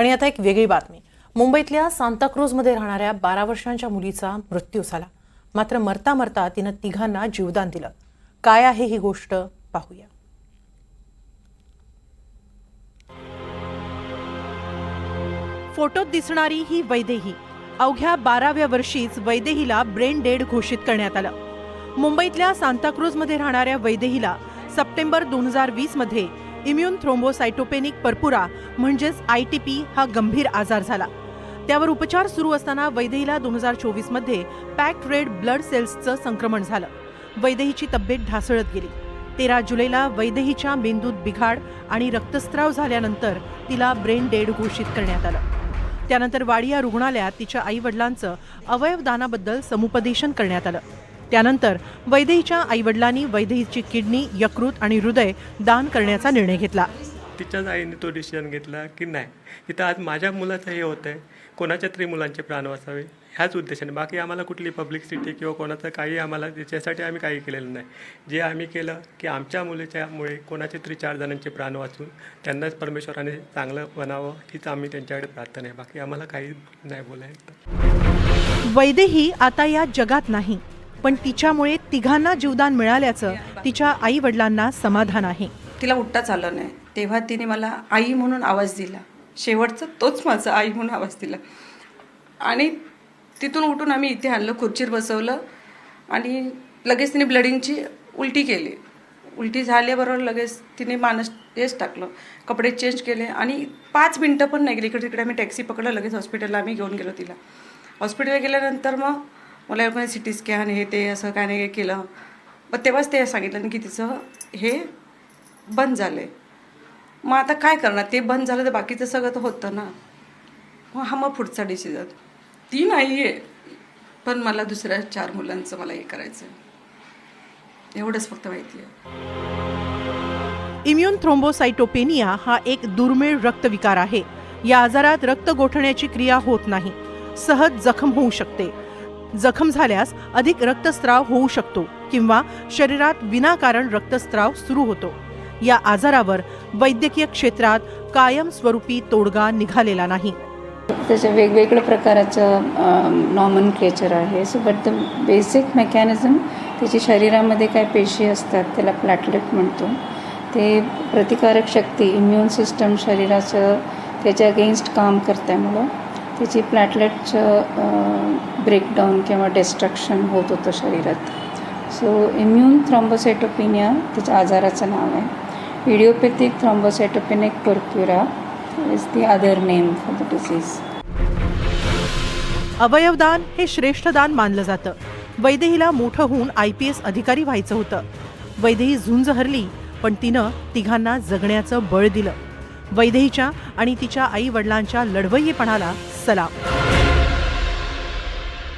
आणि आता एक वेगळी बातमी. मुंबईतल्या सांताक्रूजमध्ये राहणाऱ्या बारा वर्षांच्या मुलीचा मृत्यू झाला. मात्र मरता मरता तिनं तिघांना जीवदान दिलं. काय आहे ही गोष्ट? पाहूया. फोटोत दिसणारी ही वैदेही अवघ्या बाराव्या वर्षीच वैदेहीला ब्रेन डेड घोषित करण्यात आलं. मुंबईतल्या सांताक्रूजमध्ये राहणाऱ्या वैदेहीला सप्टेंबर दोन हजार वीसमध्ये मध्ये इम्युन थ्रोम्बोसायटोपेनिक पर्पुरा म्हणजेच आय टी पी हा गंभीर आजार झाला. त्यावर उपचार सुरू असताना वैदेहीला दोन हजार चोवीसमध्ये पॅक्ड रेड ब्लड सेल्सचं संक्रमण झालं. वैदेहीची तब्येत ढासळत गेली. तेरा जुलैला वैदेहीच्या मेंदूत बिघाड आणि रक्तस्राव झाल्यानंतर तिला ब्रेन डेड घोषित करण्यात आलं. त्यानंतर वाडिया रुग्णालयात तिच्या आई वडिलांचं अवयवदानाबद्दल समुपदेशन करण्यात आलं. त्यानंतर वैदेहीच्या आईवडिलांनी वैदेहीची किडनी यकृत आणि हृदय दान करण्याचा निर्णय घेतला. तिच्याच आईने तो डिसिजन घेतला की नाही. इथं आज माझ्या मुलाचं हे होतं आहे कोणाच्या तरी मुलांचे प्राण वाचावे. ह्याच उद्देशाने. बाकी आम्हाला कुठली पब्लिसिटी किंवा कोणाचं काही आम्हाला त्याच्यासाठी आम्ही काही केलेलं नाही. जे आम्ही केलं की आमच्या मुलीच्यामुळे कोणाचे तरी चार जणांचे प्राण वाचून त्यांनाच परमेश्वराने चांगलं बनावं हीच आम्ही त्यांच्याकडे प्रार्थना आहे. बाकी आम्हाला काही नाही बोलायचं. वैदेही आता या जगात नाही. पण तिच्यामुळे तिघांना जीवदान मिळाल्याचं तिच्या आई वडिलांना समाधान आहे. तिला उठताच आलं नाही. तेव्हा तिने मला आई म्हणून आवाज दिला. शेवटचा तोच माझा आई म्हणून आवाज दिला. आणि तिथून उठून आम्ही इथे आणलं खुर्चीवर बसवलं आणि लगेच तिने ब्लडिंगची उलटी केली. उलटी झाल्याबरोबर लगेच तिने मानस हेच टाकलं. कपडे चेंज केले आणि पाच मिनटं पण नाही गेली. इकडे तिकडे आम्ही टॅक्सी पकडलं लगेच हॉस्पिटलला आम्ही घेऊन गेलो तिला. हॉस्पिटलला गेल्यानंतर मग मला पण सी टी स्कॅन हे ते असं काय नाही केलं. मग तेव्हाच ते सांगितलं की तिचं हे बंद झालं आहे मग आता काय करणार? ते बंद झालं तर बाकीचं सगळं तर होतं ना. मग हा मग पुढचा डिसिजन ती नाही आहे पण मला दुसऱ्या चार मुलांचं मला हे करायचं आहे एवढंच फक्त माहिती आहे. इम्युन थ्रोम्बोसायटोपेनिया हा एक दुर्मिळ रक्तविकार आहे. या आजारात रक्त गोठण्याची क्रिया होत नाही. सहज जखम होऊ शकते. जखम झाल्यास अधिक रक्तस्राव होऊ शकतो किंवा शरीरात विनाकारण रक्तस्राव सुरू होतो. या आजारावर वैद्यकीय क्षेत्रात कायमस्वरूपी तोडगा निघालेला नाही. त्याच्या वेगवेगळ्या प्रकाराचं नॉमन क्लेचर आहे. So but the basic mechanism त्याची शरीरामध्ये काय पेशी असतात त्याला प्लॅटलेट म्हणतो. ते प्रतिकारक शक्ती इम्युन सिस्टम शरीराचं त्याच्या अगेन्स्ट काम करल्यामुळं त्याची प्लॅटलेटचं ब्रेकडाऊन किंवा डिस्ट्रक्शन होत होतं शरीरात. सो इम्युन थ्रॉम्बोसायटोपिनिया त्याच्या आजाराचं नाव आहे. Idiopathic thrombocytopenic purpura is the other name for the disease अवयवदान हे श्रेष्ठ दान मानलं जातं. वैदेहीला मोठं होऊन आय पी एस अधिकारी व्हायचं होतं. वैदेही झुंज हरली पण तिनं तिघांना जगण्याचं बळ दिलं. वैदेहीच्या आणि तिच्या आई वडिलांच्या लढवय्येपणाला सलाम.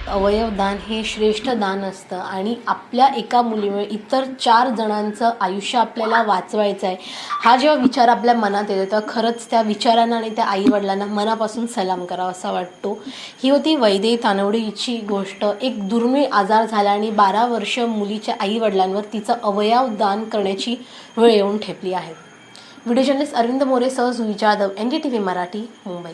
अवयवदान हे श्रेष्ठ दान असतं आणि आपल्या एका मुलीमुळे इतर चार जणांचं आयुष्य आपल्याला वाचवायचं आहे. हा जेव्हा विचार आपल्या मनात येतो तेव्हा खरंच त्या विचारांना आणि त्या आईवडिलांना मनापासून सलाम करावा असा वाटतो. ही होती वैदेही तानवडीची गोष्ट. एक दुर्मिळ आजार झाला आणि बारा वर्ष मुलीच्या आईवडिलांवर तिचं अवयव दान करण्याची वेळ येऊन ठेपली आहे. व्हिडिओ जर्नलिस्ट अरविंद मोरे सह Jui Jadhav N D T V Marathi Mumbai.